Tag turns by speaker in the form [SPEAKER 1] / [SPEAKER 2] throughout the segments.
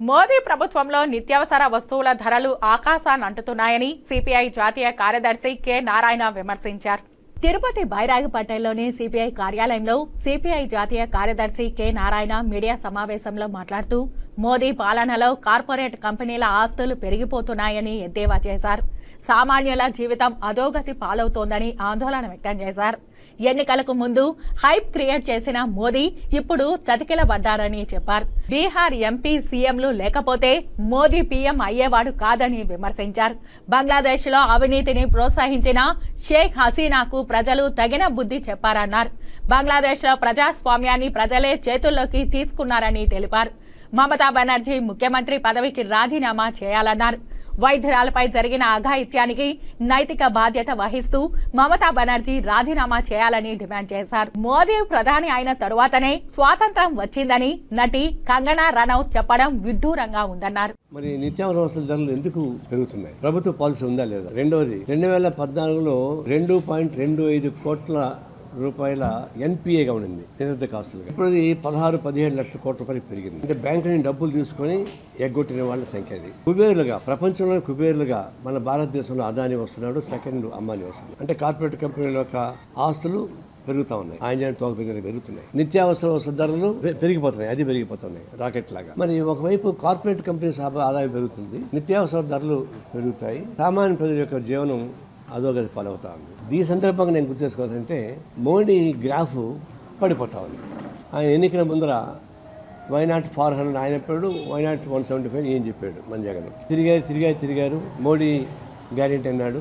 [SPEAKER 1] మోదీ ప్రభుత్వంలో నిత్యావసర వస్తువుల ధరలు ఆకాశాన్ని అంటుతున్నాయని సిపిఐ జాతీయ కార్యదర్శి కె నారాయణ విమర్శించారు. తిరుపతి బైరాగిపేటలోని సిపిఐ కార్యాలయంలో సిపిఐ జాతీయ కార్యదర్శి కె నారాయణ మీడియా సమావేశంలో మాట్లాడుతూ మోదీ పాలనలో కార్పొరేట్ కంపెనీల ఆస్తులు పెరిగిపోతున్నాయని ఎద్దేవా చేశారు. సామాన్యుల జీవితం అధోగతి పాలవుతోందని ఆందోళన వ్యక్తం చేశారు. ఎన్నికలకు ముందు హైప్ క్రియేట్ చేసిన మోదీ ఇప్పుడు చతికిలబడ్డారని చెప్పారు. బీహార్ ఎంపీ సీఎంలు లేకపోతే మోదీ పీఎం అయ్యేవాడు కాదని విమర్శించారు. బంగ్లాదేశ్లో అవినీతిని ప్రోత్సహించిన షేక్ హసీనాకు ప్రజలు తగిన బుద్ధి చెప్పారన్నారు. బంగ్లాదేశ్లో ప్రజాస్వామ్యాన్ని ప్రజలే చేతుల్లోకి తీసుకున్నారని తెలిపారు. మమతా బెనర్జీ ముఖ్యమంత్రి పదవికి రాజీనామా చేయాలన్నారు. వైద్యురాలపై జరిగిన అఘాయిత్యానికి నైతిక బాధ్యత వహిస్తూ మమతా బెనర్జీ రాజీనామా చేయాలని డిమాండ్ చేశారు. మోదీ ప్రధాని అయిన తరువాతనే స్వాతంత్రం వచ్చిందని నటి కంగనా రనౌత్ చెప్పడం విడ్డూరంగా ఉందన్నారు.
[SPEAKER 2] మరి నిత్యావసర ధరలు ఎందుకు పెరుగుతున్నాయి? ప్రభుత్వ పాలసీ ఉందా లేదా? రెండవది రెండు వేల పద్నాలుగులో రెండు పాయింట్ రెండు ఐదు కోట్ల రూపాయల ఎన్పిఏగా ఉండింది నిరుద్ధ కాస్తులుగా. ఇప్పుడు అది పదహారు పదిహేడు లక్షల కోట్ల రూపాయలు పెరిగింది. అంటే బ్యాంకు నుంచి డబ్బులు తీసుకొని ఎగ్గొట్టిన వాళ్ళ సంఖ్య అది. కుబేరులుగా ప్రపంచంలో కుబేరులుగా మన భారతదేశంలో అదాని వస్తున్నాడు సెకండ్ అంబానీ వస్తున్నాడు. అంటే కార్పొరేట్ కంపెనీల యొక్క ఆస్తులు పెరుగుతా ఉన్నాయి. ఆయన తోక పెరిగిన పెరుగుతున్నాయి. నిత్యావసర వస్తు ధరలు పెరిగిపోతున్నాయి అది పెరిగిపోతున్నాయి రాకెట్ లాగా. మరి ఒకవైపు కార్పొరేట్ కంపెనీస్ ఆదాయం పెరుగుతుంది నిత్యావసర ధరలు పెరుగుతాయి. సామాన్య ప్రజల యొక్క జీవనం అధోగతి పాలవుతా ఉంది. ఈ సందర్భంగా నేను గుర్తు చేసుకోవాలంటే మోడీ గ్రాఫ్ పడిపోతా ఉంది. ఆయన ఎన్నికల ముందర వై నాట్ ఫార్ హండ్రెడ్ ఆయన చెప్పాడు. వైనాట్ వన్ సెవెంటీ ఫైవ్ ఏం చెప్పాడు మన జగన్ తిరిగారు తిరిగారు తిరిగారు. మోడీ గ్యారెంటీ అన్నాడు.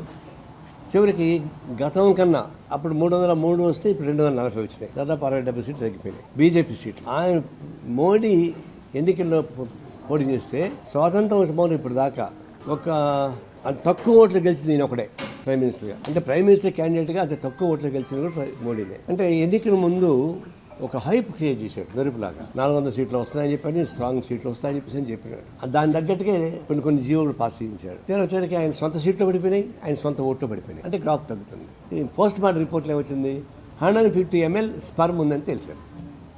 [SPEAKER 2] చివరికి గతం కన్నా అప్పుడు మూడు వందల మూడు వస్తే ఇప్పుడు రెండు వందల నలభై వచ్చినాయి. దాదాపు అరవై డెబ్బై సీట్లు తగ్గిపోయినాయి. బీజేపీ సీట్లు. ఆయన మోడీ ఎన్నికల్లో పో- పోటీ చేస్తే స్వాతంత్రం వచ్చి ఇప్పుడు దాకా ఒక తక్కువ ఓట్లు గెలిచింది నేను ఒకడే. ప్రైమ్ మినిస్టర్గా అంటే ప్రైమ్ మినిస్టర్ క్యాండిడేట్గా అతి తక్కువ ఓట్లు గెలిచింది కూడా మోడీనే అంటే ఎన్నికల ముందు ఒక హైప్ క్రియేట్ చేశాడు గరుపులాగా నాలుగు వందల సీట్లు వస్తాయని చెప్పని స్ట్రాంగ్ సీట్లు వస్తాయని చెప్పేసి అని చెప్పినాడు దాని తగ్గట్టుగా కొన్ని కొన్ని జీవోలు పాస్ చేయించాడు. తీరా వచ్చేటికి ఆయన సొంత సీట్లు పడిపోయినాయి ఆయన సొంత ఓట్లు పడిపోయినాయి. అంటే గ్రాఫ్ తగ్గుతుంది. పోస్ట్ మార్టం రిపోర్ట్లో ఏమొచ్చింది? హండ్రెడ్ ఫిఫ్టీ ఎంఎల్ స్పర్మ్ ఉందని తెలిసారు.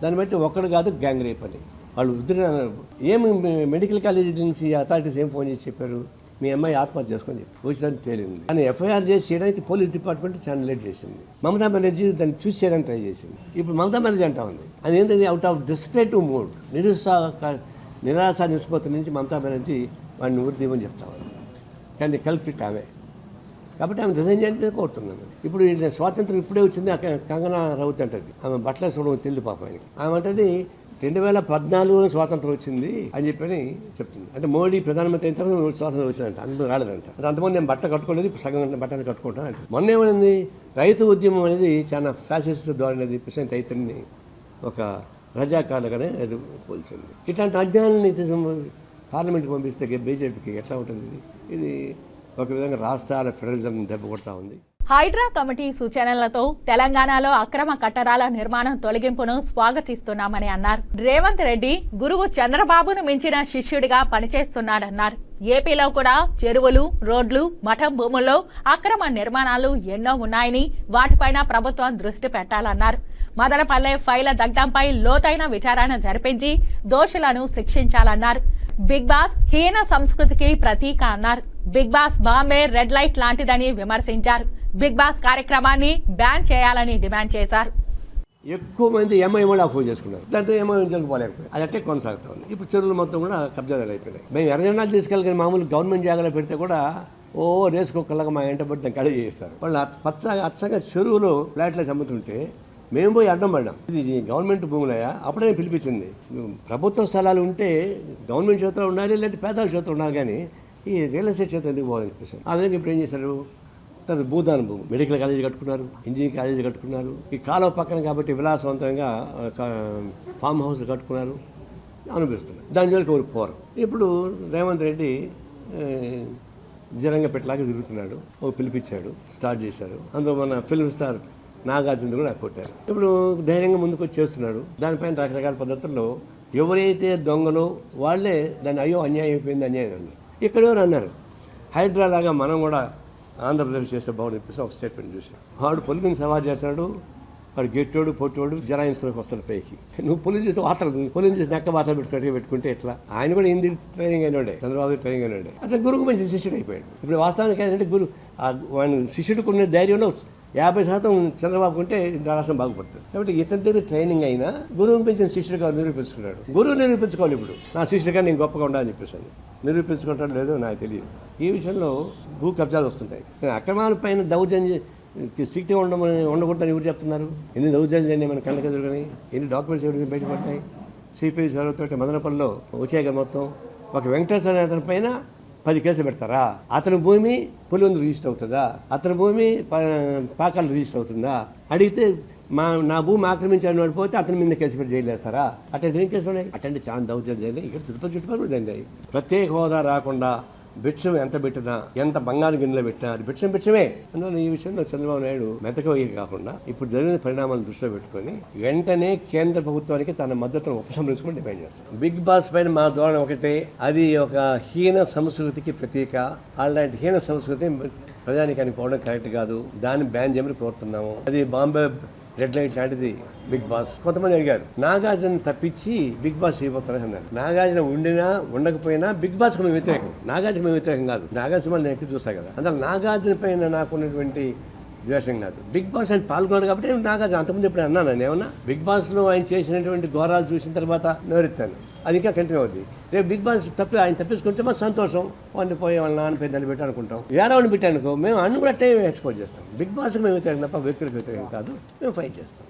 [SPEAKER 2] దాన్ని బట్టి ఒక్కడు కాదు గ్యాంగ్ రేప్ అని. వాళ్ళు ఉద్రిన ఏమి మెడికల్ కాలేజీ నుంచి అథారిటీస్ ఏం ఫోన్ చేసి చెప్పారు? మీ అమ్మాయి ఆత్మహత్య చేసుకొని చెప్పి. వచ్చినందుకు తేలింది. కానీ ఎఫ్ఐఆర్ చేసి చేయడానికి పోలీస్ డిపార్ట్మెంట్ చాలా లేట్ చేసింది. మమతా బెనర్జీ దాన్ని చూసి చేయడానికి ట్రై చేసింది. ఇప్పుడు మమతా బెనర్జీ అంటా ఉంది. అది ఏంటంటే అవుట్ ఆఫ్ డిస్ప్రేటివ్ మూడ్ నిరుత్సాహ నిరాశ నిష్పత్తి నుంచి మమతా బెనర్జీ వాడిని ఊరి దీవని చెప్తా ఉంది. కానీ కల్పిట్ ఆమె. కాబట్టి ఆమె రిజైన్ చేయాలని కోరుతున్నాను. ఇప్పుడు ఈ స్వాతంత్రం ఇప్పుడే వచ్చింది అక్కడ కంగనా రౌత్ అంటది. ఆమె బట్టల చూడడం తెలియదు పాప ఆయనకి. ఆమె అంటది రెండు వేల పద్నాలుగులో స్వాతంత్రం వచ్చింది అని చెప్పని చెప్తుంది. అంటే మోడీ ప్రధానమంత్రి అయిన తర్వాత స్వాతంత్రం వచ్చిందంట. అందరూ రాలేదంట. అంటే అంతమంది నేను బట్ట కట్టుకోలేదు సగం బట్టలు కట్టుకుంటాను అంటే. మొన్న ఏమైంది? రైతు ఉద్యమం అనేది చాలా ఫ్యాసిస్ట్ ద్వారా అనేది ప్రశాంత్ రైతుని ఒక రజాకాలుగానే అది పోల్చింది. ఇట్లాంటి అధ్యయనాన్ని పార్లమెంట్కి పంపిస్తే బీజేపీకి ఎట్లా ఉంటుంది? ఇది? ఇది ఒక విధంగా రాష్ట్రాల ఫెడరలిజం దెబ్బ కొడతా ఉంది.
[SPEAKER 1] హైడ్రా కమిటీ సూచనలతో తెలంగాణలో అక్రమ కట్టడాల నిర్మాణం తొలగింపును స్వాగతిస్తున్నామని అన్నారు. రేవంత్ రెడ్డి గురువు చంద్రబాబును మించిన శిష్యుడిగా పనిచేస్తున్నాడన్నారు. ఏపీలో కూడా చెరువులు రోడ్లు మఠం భూముల్లో అక్రమ నిర్మాణాలు ఎన్నో ఉన్నాయని వాటిపైన ప్రభుత్వం దృష్టి పెట్టాలన్నారు. మదనపల్లె ఫైల దగ్ధంపై లోతైన విచారణ జరిపించి దోషులను శిక్షించాలన్నారు. బిగ్ బాస్ హీన సంస్కృతికి ప్రతీక అన్నారు. Big Boss Bombay red light లాంటిదని విమర్శించారు. బిగ్ బాస్ కార్యక్రమాన్ని బ్యాన్ చేయాలని డిమాండ్ చేశారు.
[SPEAKER 2] ఎక్కువ మంది ఎంఐ కూడా అపోజ్ చేసుకున్నారు. దాంతో ఎంఐ జరగపోలేకపోయింది అది అట్టే కొనసాగుతా ఉంది ఇప్పుడు చెరువులు మొత్తం కూడా కబ్జాదారు అయిపోయినాయి. మేము ఎర్రజెండాలు తీసుకెళ్ళి మామూలు గవర్నమెంట్ జాగాలో పెడితే కూడా ఓ రేసుకోకల్లాగా మా ఎంట పడితే కడ చేస్తారు వాళ్ళు అట్- పచ్చగా అచ్చగా చెరువులు ఫ్లాట్లో అమ్ముతుంటే మేము పోయి అడ్డం పడ్డాం. ఇది గవర్నమెంట్ భూములయ్యా. అప్పుడే పిలిపించింది. ప్రభుత్వ స్థలాలు ఉంటే గవర్నమెంట్ చేతిలో ఉండాలి లేదంటే పేదల చేతిలో ఉండాలి కానీ ఈ రియల్ ఎస్టేట్ చేత ఎందుకు పోవాలని చెప్పేసి ఆ విధంగా ఇప్పుడు ఏం చేశారు? తర్వాత భూదాన భూమి మెడికల్ కాలేజీ కట్టుకున్నారు ఇంజనీరింగ్ కాలేజీ కట్టుకున్నారు ఈ కాలువ పక్కన కాబట్టి విలాసవంతంగా ఫామ్ హౌస్లు కట్టుకున్నారు అనుభవిస్తున్నారు. దాని జోలికి ఎవరు పోరు. ఇప్పుడు రేవంత్ రెడ్డి ఆ, జరంగపెట్టలాగా తిరుగుతున్నాడు ఓ పిలిపించాడు స్టార్ట్ చేశారు. అందులో మన ఫిల్మ్ స్టార్ నాగార్జున కూడా కొట్టారు. ఇప్పుడు ధైర్యంగా ముందుకు వచ్చి చేస్తున్నాడు. దానిపైన రకరకాల పద్ధతుల్లో ఎవరైతే దొంగలో వాళ్ళే దాన్ని అయ్యో అన్యాయం అయిపోయింది అన్యాయం అన్నారు ఇక్కడ అన్నారు? హైడ్రా లాగా మనం కూడా ఆంధ్రప్రదేశ్ చేస్తే బాగుంది ఒక స్టేట్మెంట్ చూసాం వాడు పొలిమిని సవాల్ చేస్తాడు వాడు గెట్టోడు పొట్టోడు జరాయించుకుని వస్తాడు పైకి. నువ్వు పొలిం చేస్తే వాతలు పొలిం చేసి నెక్క వాతలు పెట్టుకుంటే పెట్టుకుంటే ఎట్లా? ఆయన కూడా హిందీ ట్రైనింగ్ అయినాడే చంద్రబాబు ట్రైనింగ్ అయినాడే అట్లా గురువు మంచి శిష్యుడు అయిపోయాడు. ఇప్పుడు వాస్తవానికి ఏంటంటే గురు ఆ వాడిని శిష్యుడికి ఉన్న ధైర్యంలో యాభై శాతం చంద్రబాబు ఉంటే రాష్ట్రం బాగుపడుతుంది. కాబట్టి ఇతని దగ్గర ట్రైనింగ్ అయినా గురువు పెంచిన శిష్యుడిగా నిరూపించుకున్నాడు. గురువు నిరూపించుకోవాలి ఇప్పుడు. నా శిష్యుడిగా నేను గొప్పగా ఉండాలని చెప్పేసాను నిరూపించుకుంటాడు లేదో నాకు తెలియదు. ఈ విషయంలో భూ కబ్జాలు వస్తుంటాయి. అక్రమాల పైన దౌర్జన్య సిక్టీ ఉండమని ఉండకూడదని ఎవరు చెప్తున్నారు? ఎన్ని దౌర్జన్యాలు అయినాయి మన కళ్ళకి ఎదురుగాని? ఎన్ని డాక్యుమెంట్స్ ఎవరికి బయటపడ్డాయి? సిపిఐ చదువుతుంటే మదనపల్లిలో వచ్చాయి మొత్తం. ఒక వెంకటేశ్వర అతని పైన పది కేసులు పెడతారా? అతని భూమి పులివెందు రిజిస్టర్ అవుతుందా? అతని భూమి పాకాలు రిజిస్టర్ అవుతుందా? అడిగితే మా నా భూమి ఆక్రమించాలని పోతే అతని మీద కేసు పెట్టి జైలు వేస్తారా? అట్లాంటి ఏం కేసులు ఉన్నాయి? అట్లాంటి చాలా దౌర్జన్యం జరిగింది. ఇక్కడ తిరుపతి చుట్టుపక్కల జరిగినాయి. ప్రత్యేక హోదా రాకుండా భిక్షం ఎంత పెట్టినా ఎంత బంగారు గిన్నెలో పెట్టినా అది భిక్షం భిక్షమే అందువల్ల ఈ విషయంలో చంద్రబాబు నాయుడు మెతకవయ్యి కాకుండా ఇప్పుడు జరిగిన పరిణామాలను దృష్టిలో పెట్టుకొని వెంటనే కేంద్ర ప్రభుత్వానికి తన మద్దతును ఉపసంహరించుకుని డిమాండ్ చేస్తారు. బిగ్ బాస్ పైన మా ధోరణి ఒకటే అది ఒక హీన సంస్కృతికి ప్రతీక. అలాంటి హీన సంస్కృతి ప్రజానికానికి పోవడం కరెక్ట్ కాదు. దాన్ని బ్యాన్ చేయమని కోరుతున్నాము. అది బాంబే రెడ్ లైట్ లాంటిది బిగ్ బాస్. కొంతమంది అడిగారు నాగార్జున తప్పించి బిగ్ బాస్ చేయబోతారని అన్నారు. నాగార్జున ఉండినా ఉండకపోయినా బిగ్ బాస్ మేము వ్యతిరేకం. నాగార్జున మేము వ్యతిరేకం కాదు. నాగార్జున నేను ఎక్కడ చూసా కదా. అందులో నాగార్జున పైన నాకున్నటువంటి ద్వేషం కాదు బిగ్ బాస్ ఆయన పాల్గొన్నాడు కాబట్టి నేను నాగార్జున అంతకుముందు ఇప్పుడు అన్నాను? నేను ఏమన్నా? బిగ్ బాస్లో ఆయన చేసినటువంటి ఘోరాలు చూసిన తర్వాత నోరెత్తాను అది ఇంకా కంటిన్యూ అవుద్ది. రేపు బిగ్ బాస్ తప్పి ఆయన తప్పించుకుంటే మా సంతోషం. వాడిని పోయి వాళ్ళ నాన్న పేరు దాన్ని పెట్టి అనుకుంటాం. వేరేవాడిని పెట్టానుకో మేము అన్ని కూడా అట్టే ఎక్స్పోజ్ చేస్తాం. బిగ్ బాస్కి మేము వ్యతిరేకం తప్ప వ్యక్తులకు వ్యతిరేకం కాదు. మేము ఫైట్ చేస్తాం.